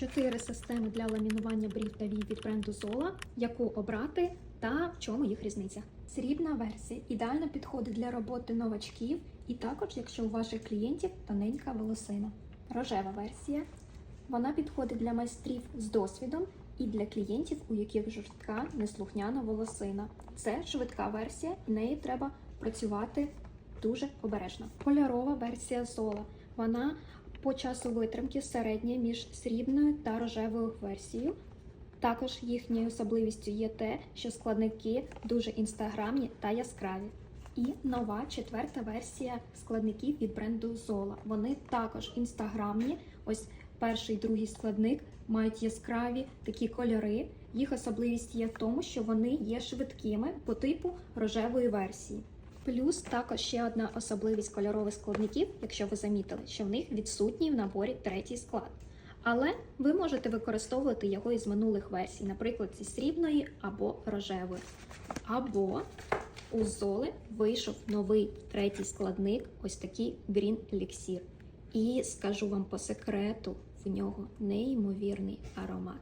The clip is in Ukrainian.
чотири системи для ламінування брів та вій від бренду Zola, яку обрати та в чому їх різниця. Срібна версія ідеально підходить для роботи новачків і також, якщо у ваших клієнтів тоненька волосина. Рожева версія. Вона підходить для майстрів з досвідом і для клієнтів, у яких жорстка неслухняна волосина. Це швидка версія, і нею треба працювати дуже обережно. Кольорова версія Zola. Вона по часу витримки середня між срібною та рожевою версією. Також їхньою особливістю є те, що складники дуже інстаграмні та яскраві. І нова четверта версія складників від бренду Zola. Вони також інстаграмні. Ось перший, і другий складник мають яскраві такі кольори. Їх особливість є в тому, що вони є швидкими по типу рожевої версії. Плюс також ще одна особливість кольорових складників, якщо ви замітили, що в них відсутній в наборі третій склад. Але ви можете використовувати його із минулих версій, наприклад, зі срібної або рожевої. Або у Золи вийшов новий третій складник, ось такий Green Elixir. І скажу вам по секрету, в нього неймовірний аромат.